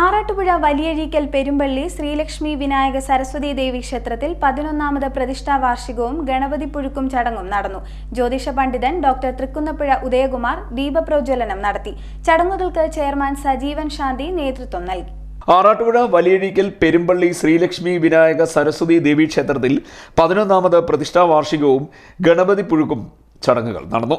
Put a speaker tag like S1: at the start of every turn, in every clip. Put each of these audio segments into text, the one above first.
S1: ആറാട്ടുപുഴ വലിയഴീക്കൽ പെരുമ്പള്ളി ശ്രീലക്ഷ്മി വിനായക സരസ്വതി ദേവി ക്ഷേത്രത്തിൽ പതിനൊന്നാമത് പ്രതിഷ്ഠാ വാർഷികവും ഗണപതി പുഴുക്കും ചടങ്ങും നടന്നു. ജ്യോതിഷ പണ്ഡിതൻ ഡോക്ടർ തൃക്കുന്നപ്പുഴ ഉദയകുമാർ ദീപപ്രോജ്വലനം നടത്തി. ചടങ്ങുകൾക്ക് ചെയർമാൻ സജീവൻ ശാന്തി നേതൃത്വം നൽകി.
S2: ആറാട്ടുപുഴ വലിയഴീക്കൽ പെരുമ്പള്ളി ശ്രീലക്ഷ്മി വിനായക സരസ്വതി ദേവി ക്ഷേത്രത്തിൽ പതിനൊന്നാമത് പ്രതിഷ്ഠാ വാർഷികവും ഗണപതി പുഴുക്കും ചടങ്ങുകൾ നടന്നു.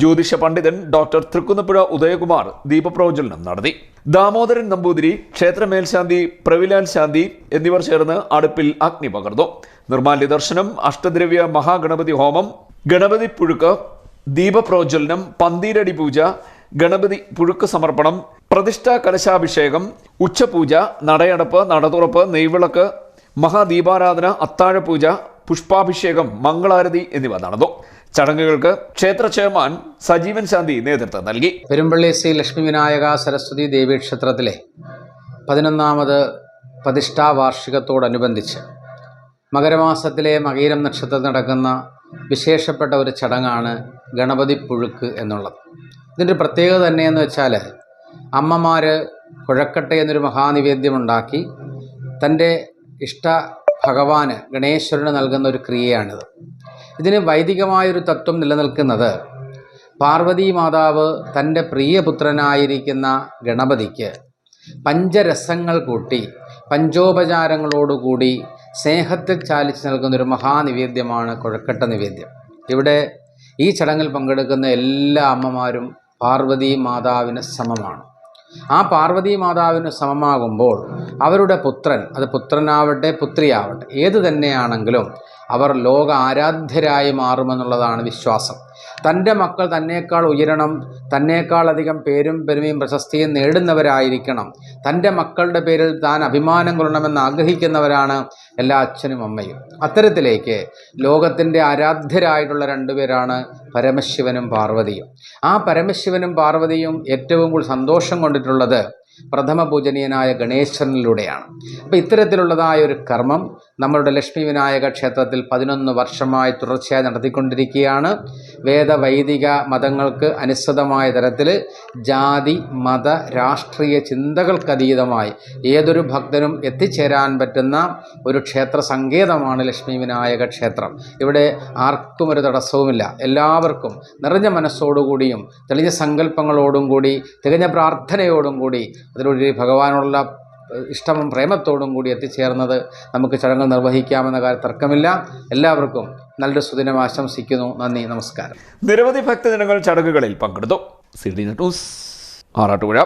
S2: ജ്യോതിഷ പണ്ഡിതൻ ഡോക്ടർ തൃക്കുന്നപ്പുഴ ഉദയകുമാർ ദീപപ്രവചനം നടത്തി. ദാമോദരൻ നമ്പൂതിരി ക്ഷേത്ര മേൽശാന്തി പ്രവിലാൽ ശാന്തി എന്നിവർ ചേർന്ന് അടുപ്പിൽ അഗ്നി പകർന്നു. നിർമാല്യ ദർശനം അഷ്ടദ്രവ്യ മഹാഗണപതി ഹോമം ഗണപതി പുഴുക്ക് ദീപപ്രോജ്വലനം പന്തീരടി പൂജ ഗണപതി പുഴുക്ക് സമർപ്പണം പ്രതിഷ്ഠാ കലശാഭിഷേകം ഉച്ചപൂജ നടയടപ്പ് നടതുറപ്പ് നെയ്വിളക്ക് മഹാദീപാരാധന അത്താഴപൂജ പുഷ്പാഭിഷേകം മംഗളാരതി എന്നിവ നടന്നു. ചടങ്ങുകൾക്ക് ക്ഷേത്ര ചെയർമാൻ സജീവൻ ശാന്തി നേതൃത്വം നൽകി.
S3: പെരുമ്പള്ളി ശ്രീ ലക്ഷ്മി വിനായക സരസ്വതി ദേവി ക്ഷേത്രത്തിലെ പതിനൊന്നാമത് പ്രതിഷ്ഠാ വാർഷികത്തോടനുബന്ധിച്ച് മകരമാസത്തിലെ മകീരം നക്ഷത്രത്തിൽ നടക്കുന്ന വിശേഷപ്പെട്ട ഒരു ചടങ്ങാണ് ഗണപതി പുഴുക്ക് എന്നുള്ളത്. ഇതിന്റെ പ്രത്യേകത തന്നെയെന്ന് വെച്ചാൽ അമ്മമാർ കുഴക്കട്ടെ എന്നൊരു മഹാനിവേദ്യമുണ്ടാക്കി തന്റെ ഇഷ്ട ഭഗവാന് ഗണേശ്വരന് നൽകുന്ന ഒരു ക്രിയയാണിത്. ഇതിന് വൈദികമായൊരു തത്വം നിലനിൽക്കുന്നത്. പാർവതി മാതാവ് തന്റെ പ്രിയപുത്രനായിരിക്കുന്ന ഗണപതിക്ക് പഞ്ചരസങ്ങൾ കൂട്ടി പഞ്ചോപചാരങ്ങളോടുകൂടി സ്നേഹത്തിൽ ചാലിച്ച് നൽകുന്നൊരു മഹാനിവേദ്യമാണ് കുഴക്കട്ട നിവേദ്യം. ഇവിടെ ഈ ചടങ്ങിൽ പങ്കെടുക്കുന്ന എല്ലാ അമ്മമാരും പാർവതി മാതാവിന് സമമാണ്. ആ പാർവതി മാതാവിന് സമമാകുമ്പോൾ അവരുടെ പുത്രൻ അത് പുത്രനാവട്ടെ പുത്രിയാവട്ടെ ഏത് തന്നെയാണെങ്കിലും അവർ ലോക ആരാധ്യരായി മാറുമെന്നുള്ളതാണ് വിശ്വാസം. തന്റെ മക്കൾ തന്നേക്കാൾ ഉയരണം തന്നേക്കാൾ അധികം പേരും പെരുമയും പ്രശസ്തിയും നേടുന്നവരായിരിക്കണം. തന്റെ മക്കളുടെ പേരിൽ താൻ അഭിമാനം കൊള്ളണമെന്ന് ആഗ്രഹിക്കുന്നവരാണ് എല്ലാ അച്ഛനും അമ്മയും. അത്തരത്തിലേക്ക് ലോകത്തിന്റെ ആരാധ്യരായിട്ടുള്ള രണ്ടുപേരാണ് പരമശിവനും പാർവതിയും. ആ പരമശിവനും പാർവതിയും ഏറ്റവും കൂടുതൽ സന്തോഷം കൊണ്ടിട്ടുള്ളത് പ്രഥമ പൂജനീയനായ ഗണേശനിലൂടെയാണ്. അപ്പോൾ ഇത്തരത്തിലുള്ളതായ ഒരു കർമ്മം നമ്മളുടെ ലക്ഷ്മി വിനായക ക്ഷേത്രത്തിൽ പതിനൊന്ന് വർഷമായി തുടർച്ചയായി നടത്തിക്കൊണ്ടിരിക്കുകയാണ്. വേദവൈദിക മതങ്ങൾക്ക് അനുസൃതമായ തരത്തിൽ ജാതി മത രാഷ്ട്രീയ ചിന്തകൾക്കതീതമായി ഏതൊരു ഭക്തനും എത്തിച്ചേരാൻ പറ്റുന്ന ഒരു ക്ഷേത്ര സങ്കേതമാണ് ലക്ഷ്മി വിനായക ക്ഷേത്രം. ഇവിടെ ആർക്കും ഒരു തടസ്സവുമില്ല. എല്ലാവർക്കും നിറഞ്ഞ മനസ്സോടുകൂടിയും തെളിഞ്ഞ സങ്കല്പങ്ങളോടും കൂടി തികഞ്ഞ പ്രാർത്ഥനയോടും കൂടി അതിലൂടെ ഭഗവാനുള്ള ഇഷ്ടവും പ്രേമത്തോടും കൂടി എത്തിച്ചേർന്നത് നമുക്ക് ചടങ്ങ് നിർവഹിക്കാമെന്ന കാര്യം തർക്കമില്ല. എല്ലാവർക്കും നല്ലൊരു സുദിനം ആശംസിക്കുന്നു. നന്ദി നമസ്കാരം.
S2: നിരവധി ഭക്തജനങ്ങൾ ചടങ്ങുകളിൽ പങ്കെടുത്തു. C D news. ആറാട്ടുപുഴ.